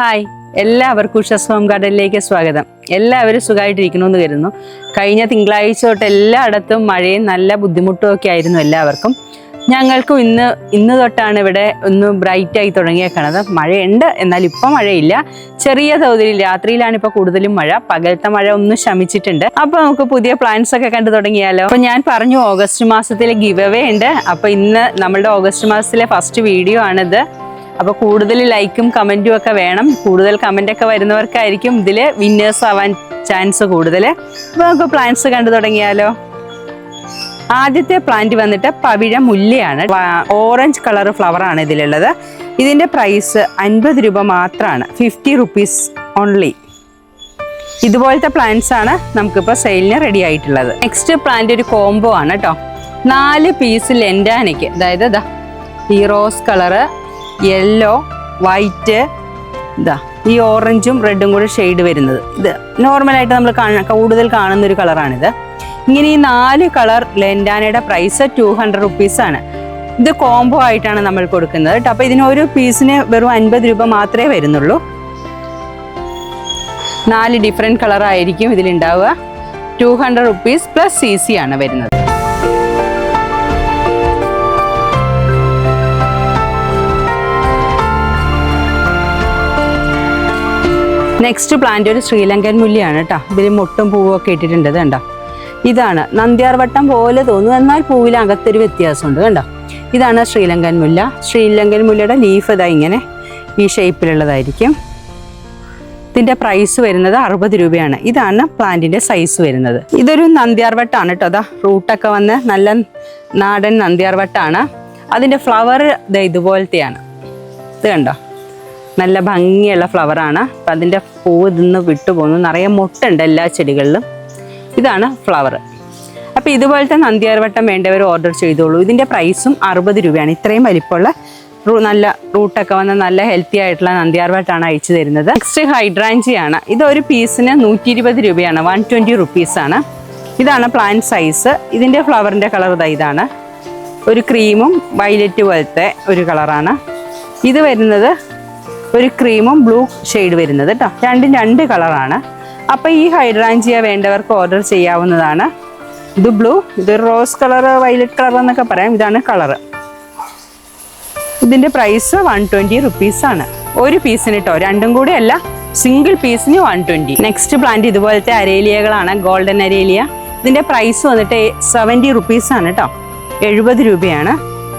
Hi. എല്ലാവർക്കും ഉഷസ് home ഗാർഡനിലേക്ക് സ്വാഗതം. എല്ലാവരും സുഖമായിട്ടിരിക്കുന്നു എന്ന് കരുതുന്നു. കഴിഞ്ഞ തിങ്കളാഴ്ച തൊട്ട് എല്ലായിടത്തും മഴയും നല്ല ബുദ്ധിമുട്ടും ഒക്കെ ആയിരുന്നു എല്ലാവർക്കും. ഞങ്ങൾക്കും ഇന്ന് ഇന്ന് തൊട്ടാണ് ഇവിടെ ഒന്ന് ബ്രൈറ്റായി തുടങ്ങിയേക്കണത്. മഴയുണ്ട് എന്നാൽ ഇപ്പം മഴയില്ല. ചെറിയ തോതിൽ രാത്രിയിലാണ് ഇപ്പോൾ കൂടുതലും മഴ. പകലത്തെ മഴ ഒന്ന് ശമിച്ചിട്ടുണ്ട്. അപ്പോൾ നമുക്ക് പുതിയ പ്ലാൻസ് ഒക്കെ കണ്ടു തുടങ്ങിയാലോ? അപ്പോൾ ഞാൻ പറഞ്ഞു ഓഗസ്റ്റ് മാസത്തിലെ ഗിവ് അവേ ഉണ്ട്. അപ്പോൾ ഇന്ന് നമ്മളുടെ ഓഗസ്റ്റ് മാസത്തിലെ ഫസ്റ്റ് വീഡിയോ ആണിത്. അപ്പോൾ കൂടുതൽ ലൈക്കും കമന്റും ഒക്കെ വേണം. കൂടുതൽ കമന്റ് ഒക്കെ വരുന്നവർക്കായിരിക്കും ഇതിൽ വിന്നേഴ്സ് ആവാൻ ചാൻസ് കൂടുതൽ അപ്പോൾ നമുക്ക് പ്ലാന്റ്സ് കണ്ടു തുടങ്ങിയാലോ? ആദ്യത്തെ പ്ലാന്റ് വന്നിട്ട് പവിഴ മുല്ലയാണ്. ഓറഞ്ച് കളർ ഫ്ലവർ ആണ് ഇതിലുള്ളത്. ഇതിന്റെ പ്രൈസ് അൻപത് രൂപ മാത്രമാണ്. ഫിഫ്റ്റി റുപ്പീസ് ഓൺലി ഇതുപോലത്തെ പ്ലാന്റ്സ് ആണ് നമുക്കിപ്പോൾ സെയിലിന് റെഡി ആയിട്ടുള്ളത്. നെക്സ്റ്റ് പ്ലാന്റ് ഒരു കോംബോ ആണ് കേട്ടോ നാല് പീസ് ലെൻഡാനയ്ക്ക് അതായത് ഈ റോസ് കളറ് യെല്ലോ വൈറ്റ് ഇതാ ഈ ഓറഞ്ചും റെഡും കൂടെ ഷെയ്ഡ് വരുന്നത്. ഇത് നോർമലായിട്ട് നമ്മൾ കൂടുതൽ കാണുന്ന ഒരു കളറാണിത് ഇങ്ങനെ ഈ നാല് കളർ ലെൻഡാനയുടെ പ്രൈസ് ടു ഹൺഡ്രഡ് റുപ്പീസാണ് ഇത് കോംബോ ആയിട്ടാണ് നമ്മൾ കൊടുക്കുന്നത് കേട്ടോ. അപ്പോൾ ഇതിന് ഒരു പീസിന് വെറും അൻപത് രൂപ മാത്രമേ വരുന്നുള്ളൂ. നാല് ഡിഫറെന്റ് കളർ ആയിരിക്കും ഇതിലുണ്ടാവുക. Two hundred rupees plus C C ആണ് വരുന്നത്. നെക്സ്റ്റ് പ്ലാന്റ് ഒരു ശ്രീലങ്കൻ മുല്ലയാണ് കേട്ടോ ഇതിൽ മുട്ടും പൂവും ഒക്കെ ഇട്ടിട്ടുണ്ട് കണ്ടോ? ഇതാണ്. നന്ദ്യാർവട്ടം പോലെ തോന്നുന്നു. എന്നാൽ പൂവിൽ അകത്തൊരു വ്യത്യാസമുണ്ട് കണ്ടോ? ഇതാണ് ശ്രീലങ്കൻ മുല്ല. ശ്രീലങ്കൻ മുല്ലയുടെ ലീഫ് ഇതാ ഇങ്ങനെ ഈ ഷേപ്പിലുള്ളതായിരിക്കും ഇതിന്റെ പ്രൈസ് വരുന്നത് അറുപത് രൂപയാണ്. ഇതാണ് പ്ലാന്റിന്റെ സൈസ് വരുന്നത്. ഇതൊരു നന്ദ്യാർവട്ടാണ് കേട്ടോ അതാ റൂട്ടൊക്കെ വന്ന് നല്ല നാടൻ നന്ദ്യാർവട്ടാണ് അതിന്റെ ഫ്ലവർ ഇതുപോലത്തെയാണ്. ഇത് കണ്ടോ? നല്ല ഭംഗിയുള്ള ഫ്ലവറാണ്. അപ്പം അതിന്റെ പൂവ് ഇതിന്ന് വിട്ടുപോകുന്നു. നിറയെ മുട്ടുണ്ട് എല്ലാ ചെടികളിലും. ഇതാണ് ഫ്ലവർ. അപ്പോൾ ഇതുപോലത്തെ നന്ദിയാർവട്ടം വേണ്ടവർ ഓർഡർ ചെയ്തോളൂ. ഇതിന്റെ പ്രൈസും അറുപത് രൂപയാണ്. ഇത്രയും വലിപ്പമുള്ള നല്ല റൂട്ടൊക്കെ വന്ന നല്ല ഹെൽത്തി ആയിട്ടുള്ള നന്ദിയാർവട്ടാണ് അയച്ചു തരുന്നത്. നെക്സ്റ്റ് ഹൈഡ്രാഞ്ചിയാണ്. ഇത് ഒരു പീസിന് നൂറ്റി ഇരുപത് രൂപയാണ്. വൺ ട്വന്റി റുപ്പീസാണ് ഇതാണ് പ്ലാന്റ് സൈസ്. ഇതിന്റെ ഫ്ലവറിന്റെ കളർ ഇതാ ഇതാണ്. ഒരു ക്രീമും വയലറ്റ് പോലത്തെ ഒരു കളറാണ്. ഇത് വരുന്നത് ഒരു ക്രീമും ബ്ലൂ ഷെയ്ഡ് വരുന്നത് കേട്ടോ രണ്ടും രണ്ട് കളറാണ് അപ്പോൾ ഈ ഹൈഡ്രാഞ്ചിയ വേണ്ടവർക്ക് ഓർഡർ ചെയ്യാവുന്നതാണ്. ഇത് ബ്ലൂ ഇത് റോസ് കളർ വൈലറ്റ് കളർ എന്നൊക്കെ പറയാം. ഇതാണ് കളർ ഇതിന്റെ പ്രൈസ് വൺ ട്വന്റി റുപ്പീസ് ആണ്. ഒരു പീസിന് കേട്ടോ രണ്ടും കൂടി അല്ല സിംഗിൾ പീസിന് വൺ ട്വന്റി നെക്സ്റ്റ് പ്ലാന്റ് ഇതുപോലത്തെ അരേലിയകളാണ്. Golden aralia. ഇതിന്റെ പ്രൈസ് വന്നിട്ട് സെവന്റി റുപ്പീസ് ആണ് കേട്ടോ എഴുപത് രൂപയാണ്.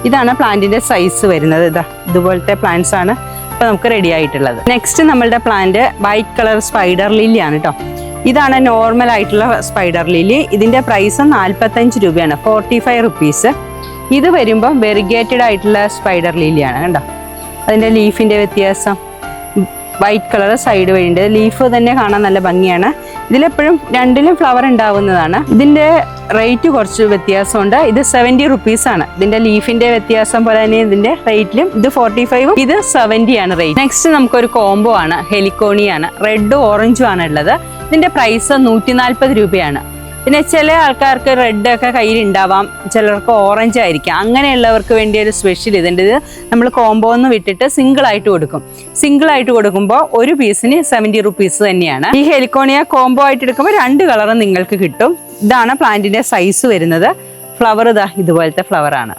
ഇതാണ് പ്ലാന്റിന്റെ സൈസ് വരുന്നത്. ഇതാ ഇതുപോലത്തെ പ്ലാന്റ്സ് ആണ്. ഇപ്പൊ നമുക്ക് റെഡി ആയിട്ടുള്ളത്. നെക്സ്റ്റ് നമ്മളുടെ plant white colour spider lily ആണ് കേട്ടോ ഇതാണ് നോർമൽ ആയിട്ടുള്ള സ്പൈഡർ ലില്ലി ഇതിന്റെ പ്രൈസ് നാൽപ്പത്തഞ്ച് രൂപയാണ് ഫോർട്ടി ഫൈവ് റുപ്പീസ് ഇത് വരുമ്പം വെറിഗേറ്റഡ് ആയിട്ടുള്ള സ്പൈഡർ ലില്ലിയാണ് കണ്ടോ? അതിന്റെ ലീഫിന്റെ വ്യത്യാസം. വൈറ്റ് കളർ സൈഡ് വഴിയുണ്ട് ലീഫ് തന്നെ കാണാൻ നല്ല ഭംഗിയാണ്. ഇതിലെപ്പോഴും രണ്ടിലും ഫ്ലവർ ഉണ്ടാവുന്നതാണ്. ഇതിന്റെ റേറ്റ് കുറച്ച് വ്യത്യാസമുണ്ട്. ഇത് സെവന്റി റുപ്പീസാണ് ഇതിന്റെ ലീഫിന്റെ വ്യത്യാസം പോലെ തന്നെ ഇതിന്റെ റേറ്റിലും ഇത് ഫോർട്ടി ഫൈവും ഇത് സെവന്റി ആണ് റേറ്റ് നെക്സ്റ്റ് നമുക്കൊരു കോംബോ ആണ്. ഹെലിക്കോണിയാണ് റെഡും ഓറഞ്ചും ആണ് ഉള്ളത്. ഇതിന്റെ പ്രൈസ് നൂറ്റി നാൽപ്പത് രൂപയാണ്. പിന്നെ ചില ആൾക്കാർക്ക് റെഡ് ഒക്കെ കയ്യിൽ ഉണ്ടാവാം ചിലർക്ക് ഓറഞ്ച് ആയിരിക്കാം. അങ്ങനെയുള്ളവർക്ക് വേണ്ടി ഒരു സ്പെഷ്യൽ ഇതുണ്ട്. ഇത് നമ്മൾ കോംബോ എന്ന് വിട്ടിട്ട് സിംഗിൾ ആയിട്ട് കൊടുക്കും. സിംഗിൾ ആയിട്ട് കൊടുക്കുമ്പോൾ ഒരു പീസിന് സെവന്റി റുപ്പീസ് തന്നെയാണ്. ഈ ഹെലിക്കോണിയ കോംബോ ആയിട്ട് എടുക്കുമ്പോൾ രണ്ട് കളറും നിങ്ങൾക്ക് കിട്ടും. ഇതാണ് പ്ലാന്റിന്റെ സൈസ് വരുന്നത്. ഫ്ലവർ ഇതാ ഇതുപോലത്തെ ഫ്ലവറാണ്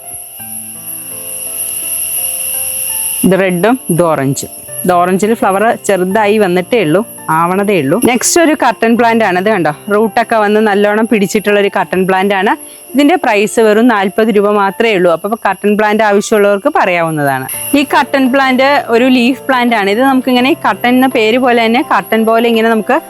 ഇത് റെഡും ഇത് ഓറഞ്ചും ഇത് ഓറഞ്ചിൽ ഫ്ലവർ ചെറുതായി വന്നിട്ടേ ഉള്ളൂ. ആവണതേ ഉള്ളൂ നെക്സ്റ്റ് ഒരു കർട്ടൻ പ്ലാന്റ് ആണ്. ഇത് കണ്ടോ? റൂട്ടൊക്കെ വന്ന് നല്ലോണം പിടിച്ചിട്ടുള്ള ഒരു കർട്ടൻ പ്ലാന്റ് ആണ്. ഇതിന്റെ പ്രൈസ് വെറും നാൽപ്പത് രൂപ മാത്രമേ ഉള്ളൂ. അപ്പോൾ കർട്ടൻ പ്ലാന്റ് ആവശ്യമുള്ളവർക്ക് പറയാവുന്നതാണ്. ഈ കർട്ടൻ പ്ലാന്റ് ഒരു ലീഫ് പ്ലാന്റ് ആണ്. ഇത് നമുക്ക് ഇങ്ങനെ കർട്ടൻ എന്ന പേര് പോലെ തന്നെ കർട്ടൻ പോലെ ഇങ്ങനെ നമുക്ക്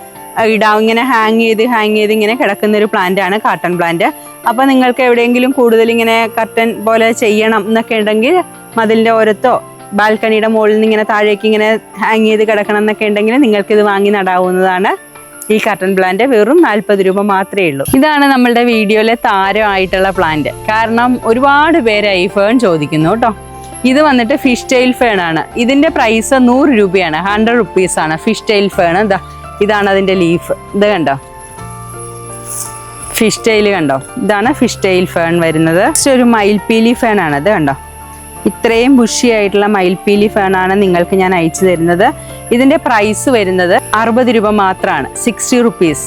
ഇടാം. ഇങ്ങനെ ഹാങ് ചെയ്ത് ഹാങ് ചെയ്ത് ഇങ്ങനെ കിടക്കുന്ന ഒരു പ്ലാന്റ് ആണ് കാട്ടൺ പ്ലാന്റ് അപ്പോൾ നിങ്ങൾക്ക് എവിടെയെങ്കിലും കൂടുതൽ ഇങ്ങനെ കർട്ടൻ പോലെ ചെയ്യണം എന്നൊക്കെ ഉണ്ടെങ്കിൽ മതിലിന്റെ ഓരത്തോ ബാൽക്കണിയുടെ മുകളിൽ നിന്ന് ഇങ്ങനെ താഴേക്ക് ഇങ്ങനെ ഹാങ് ചെയ്ത് കിടക്കണം എന്നൊക്കെ ഉണ്ടെങ്കിൽ നിങ്ങൾക്ക് ഇത് വാങ്ങി നടാവുന്നതാണ് ഈ കർട്ടൻ പ്ലാന്റ് വെറും നാൽപ്പത് രൂപ മാത്രമേ ഉള്ളൂ. ഇതാണ് നമ്മളുടെ വീഡിയോയിലെ താരമായിട്ടുള്ള പ്ലാന്റ് കാരണം ഒരുപാട് പേര് ഈ ഫേൺ ചോദിക്കുന്നു കേട്ടോ. ഇത് വന്നിട്ട് ഫിഷ് ടെയിൽ ഫേൺ ആണ്. ഇതിന്റെ പ്രൈസ് നൂറ് രൂപയാണ്. ഹൺഡ്രഡ് റുപ്പീസ് ആണ് ഫിഷ് ടെയിൽ ഫേൺ ഇതാ ഇതാണ് അതിന്റെ ലീഫ് ഇത് കണ്ടോ? ഫിഷ് ടെയിൽ കണ്ടോ? ഇതാണ് ഫിഷ് ടെയിൽ ഫേൺ വരുന്നത്. ഒരു മയിൽപീലി ഫേൺ ആണ്. ഇത് കണ്ടോ? ഇത്രയും ബുഷി ആയിട്ടുള്ള മയിൽപ്പീലി ഫേണാണ് നിങ്ങൾക്ക് ഞാൻ അയച്ചു തരുന്നത്. ഇതിന്റെ പ്രൈസ് വരുന്നത് അറുപത് രൂപ മാത്രമാണ് സിക്സ്റ്റി റുപ്പീസ്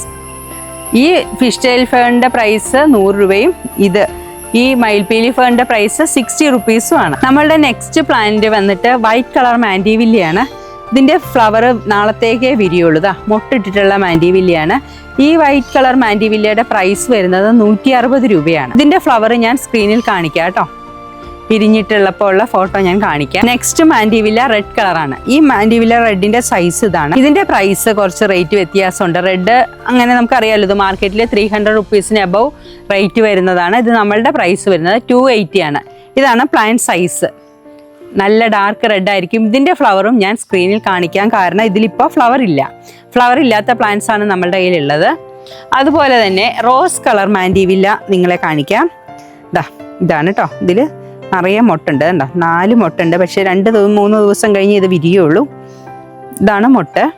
ഈ ഫിഷ് ടെയിൽ ഫേണിന്റെ പ്രൈസ് നൂറ് രൂപയും ഇത് ഈ മയിൽപ്പീലി ഫേണിന്റെ പ്രൈസ് സിക്സ്റ്റി റുപ്പീസും ആണ്. നമ്മളുടെ നെക്സ്റ്റ് പ്ലാന്റ് വന്നിട്ട് വൈറ്റ് കളർ മാൻഡിവില്ലിയാണ്. ഇതിന്റെ ഫ്ലവർ നാളത്തേക്കേ വിരിയുള്ളൂ. മൊട്ടിട്ടിട്ടുള്ള മാൻഡിവില്ലിയാണ്. ഈ വൈറ്റ് കളർ മാൻഡിവില്ലയുടെ പ്രൈസ് വരുന്നത് നൂറ്റി അറുപത് രൂപയാണ്. ഇതിന്റെ ഫ്ലവർ ഞാൻ സ്ക്രീനിൽ കാണിക്കാം കേട്ടോ. പിരിഞ്ഞിട്ടുള്ളപ്പോൾ ഉള്ള ഫോട്ടോ ഞാൻ കാണിക്കാം. നെക്സ്റ്റ് മാൻഡിവില്ല റെഡ് കളറാണ് ഈ മാൻഡിവില്ല റെഡിന്റെ സൈസ് ഇതാണ്. ഇതിന്റെ പ്രൈസ് കുറച്ച് റേറ്റ് വ്യത്യാസമുണ്ട്. റെഡ് അങ്ങനെ നമുക്ക് അറിയാമല്ലോ ഇത് മാർക്കറ്റിൽ ത്രീ ഹൺഡ്രഡ് റുപ്പീസിന് അബവ് റേറ്റ് വരുന്നതാണ്. ഇത് നമ്മളുടെ പ്രൈസ് വരുന്നത് ടു എയ്റ്റി ആണ്. ഇതാണ് പ്ലാന്റ് സൈസ് നല്ല ഡാർക്ക് റെഡ് ആയിരിക്കും. ഇതിന്റെ ഫ്ലവറും ഞാൻ സ്ക്രീനിൽ കാണിക്കാൻ കാരണം ഇതിലിപ്പോൾ ഫ്ലവർ ഇല്ല. ഫ്ലവർ ഇല്ലാത്ത പ്ലാന്റ്സ് ആണ് നമ്മളുടെ കയ്യിലുള്ളത്. അതുപോലെ തന്നെ റോസ് കളർ മാൻഡിവില്ല നിങ്ങളെ കാണിക്കാം. ഇതാ ഇതാണ് കേട്ടോ ഇതിൽ നിറയെ മുട്ടുണ്ട്. കണ്ടോ? നാല് മുട്ടുണ്ട്. പക്ഷേ രണ്ട് മൂന്ന് ദിവസം കഴിഞ്ഞ് ഇത് വിരിയുള്ളൂ. ഇതാണ് മുട്ട്.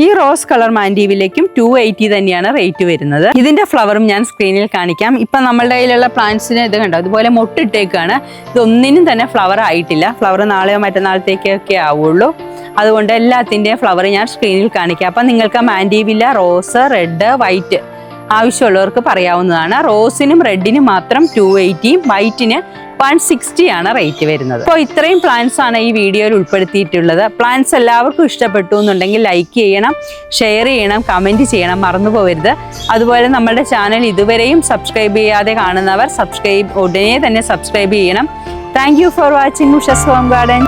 ഈ റോസ് കളർ മാൻഡീവിലേക്കും ടു എയ്റ്റി തന്നെയാണ് റേറ്റ് വരുന്നത്. ഇതിന്റെ ഫ്ലവറും ഞാൻ സ്ക്രീനിൽ കാണിക്കാം. ഇപ്പൊ നമ്മളുടെ കയ്യിലുള്ള പ്ലാന്റ്സിന് ഇത് കണ്ടോ? അതുപോലെ മൊട്ടിട്ടേക്കാണ്. ഇതൊന്നിനും തന്നെ ഫ്ലവർ ആയിട്ടില്ല. ഫ്ലവർ നാളെയോ മറ്റന്നാളത്തേക്കൊക്കെ ആവുള്ളൂ. അതുകൊണ്ട് എല്ലാത്തിന്റെയും ഫ്ലവർ ഞാൻ സ്ക്രീനിൽ കാണിക്കാം. അപ്പം നിങ്ങൾക്ക് മാൻഡീവില്ല റോസ് റെഡ് വൈറ്റ് ആവശ്യമുള്ളവർക്ക് പറയാവുന്നതാണ്. റോസിനും റെഡിനും മാത്രം ടു എയ്റ്റിയും വൈറ്റിന് വൺ സിക്സ്റ്റി ആണ് റേറ്റ് വരുന്നത്. അപ്പോൾ ഇത്രയും പ്ലാൻസ് ആണ് ഈ വീഡിയോയിൽ ഉൾപ്പെടുത്തിയിട്ടുള്ളത്. പ്ലാൻസ് എല്ലാവർക്കും ഇഷ്ടപ്പെട്ടു എന്നുണ്ടെങ്കിൽ ലൈക്ക് ചെയ്യണം ഷെയർ ചെയ്യണം കമന്റ് ചെയ്യണം മറന്നു പോകരുത്. അതുപോലെ നമ്മുടെ ചാനൽ ഇതുവരെയും സബ്സ്ക്രൈബ് ചെയ്യാതെ കാണുന്നവർ സബ്സ്ക്രൈബ് ഉടനെ തന്നെ സബ്സ്ക്രൈബ് ചെയ്യണം. Thank for watching Ushas home garden